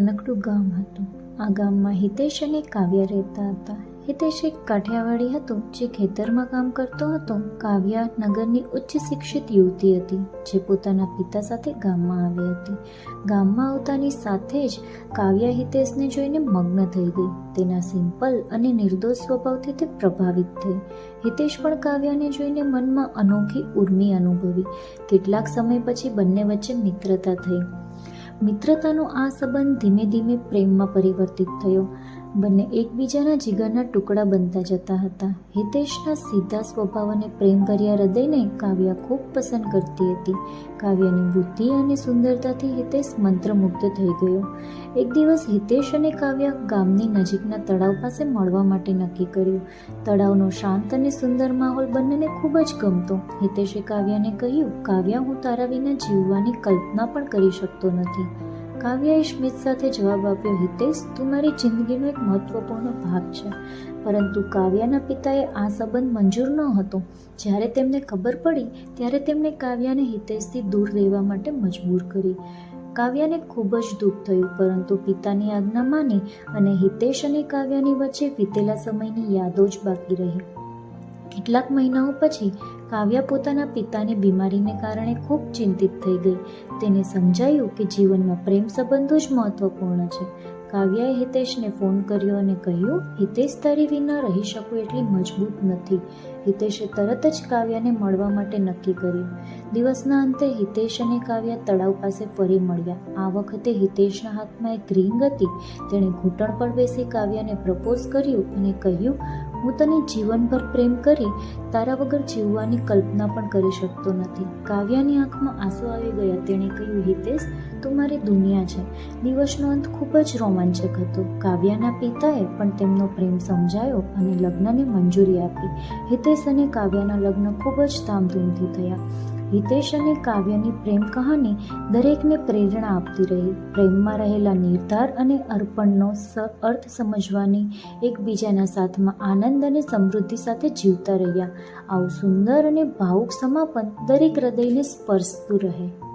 નાનકડું ગામ હતું. આ ગામમાં હિતેશ અને કાવ્ય રહેતા હતા. હિતેશ એક કાઠિયાવાડી હતો, જે ખેતરમાં કામ કરતો હતો. કાવ્ય નગરની ઉચ્ચ શિક્ષિત યુવતી હતી, જે પોતાના પિતા સાથે ગામમાં આવી હતી. ગામમાં આવતાની સાથે જ કાવ્ય હિતેશને જોઈને મગ્ન થઈ ગઈ. તેના સિમ્પલ અને નિર્દોષ સ્વભાવથી તે પ્રભાવિત થઈ. હિતેશ પણ કાવ્યાને જોઈને મનમાં અનોખી ઉર્મી અનુભવી. કેટલાક સમય પછી બંને વચ્ચે મિત્રતા થઈ. મિત્રતાનો આ સંબંધ ધીમે ધીમે પ્રેમમાં પરિવર્તિત થયો. બંને એકબીજાના જીગરના ટુકડા બનતા જતા હતા. હિતેશના સીધા સ્વભાવ અને પ્રેમભર્યા હૃદયને કાવ્યા ખૂબ પસંદ કરતી હતી. કાવ્યાની બુદ્ધિ અને સુંદરતાથી હિતેશ મંત્રમુગ્ધ થઈ ગયો. એક દિવસ હિતેશ અને કાવ્યા ગામની નજીકના તળાવ પાસે મળવા માટે નક્કી કર્યું. તળાવનો શાંત અને સુંદર માહોલ બંનેને ખૂબ જ ગમતો. હિતેશે કાવ્યાને કહ્યું, કાવ્યા, હું તારા વિના જીવવાની કલ્પના પણ કરી શકતો નથી. કાવ્યાએ સ્મિત સાથે જવાબ આપ્યો, હિતેશ, તું મારી જિંદગીનો એક મહત્વપૂર્ણ ભાગ છે. પરંતુ કાવ્યાના પિતાએ આ સંબંધ મંજૂર ન હતો. જ્યારે તેમને ખબર પડી, ત્યારે તેમણે કાવ્યાને હિતેશથી દૂર રહેવા માટે મજબૂર કરી. કાવ્યાને ખૂબ જ દુઃખ થયું, પરંતુ પિતાની આજ્ઞા માની અને હિતેશ અને કાવ્યાની વચ્ચે વીતેલા સમયની યાદો જ બાકી રહી. કેટલાક મહિનાઓ પછી કાવ્યા પોતાના પિતાની બીમારીને કારણે ખૂબ ચિંતિત થઈ ગઈ. તેને સમજાયું કે જીવનમાં પ્રેમ સંબંધો જ મહત્વપૂર્ણ છે. કાવ્યાએ હિતેશને ફોન કર્યો અને કહ્યું, હિતેશ તારી વિના રહી શકું એટલી મજબૂત નથી. હિતેશે તરત જ કાવ્યાને મળવા માટે નક્કી કર્યું. દિવસના અંતે હિતેશ અને કાવ્યા તળાવ પાસે ફરી મળ્યા. આ વખતે હિતેશના હાથમાં એક રિંગ હતી. તેણે ઘૂંટણ પર બેસી કાવ્યાને પ્રપોઝ કર્યું અને કહ્યું, હું તને જીવનભર પ્રેમ કરી તારા વગર જીવવાની કલ્પના પણ કરી શકતો નથી. કાવ્યાની આંખમાં આંસુ આવી ગયા. તેણે કહ્યું, હિતેશ, તું મારી દુનિયા છે. દિવસનો અંત ખૂબ જ રોમાંચક હતો. કાવ્યાના પિતાએ પણ તેમનો પ્રેમ સમજાયો અને લગ્નને મંજૂરી આપી. હિતેશ અને કાવ્યાના લગ્ન ખૂબ જ ધામધૂમથી થયા. હિતેશ અને કાવ્યની પ્રેમ કહાની દરેકને પ્રેરણા આપતી રહી. પ્રેમમાં રહેલા નિર્ધાર અને અર્પણનો અર્થ સમજવાની એકબીજાના સાથમાં આનંદ અને સમૃદ્ધિ સાથે જીવતા રહ્યા. આવું સુંદર અને ભાવુક સમાપન દરેક હૃદયને સ્પર્શતું રહે.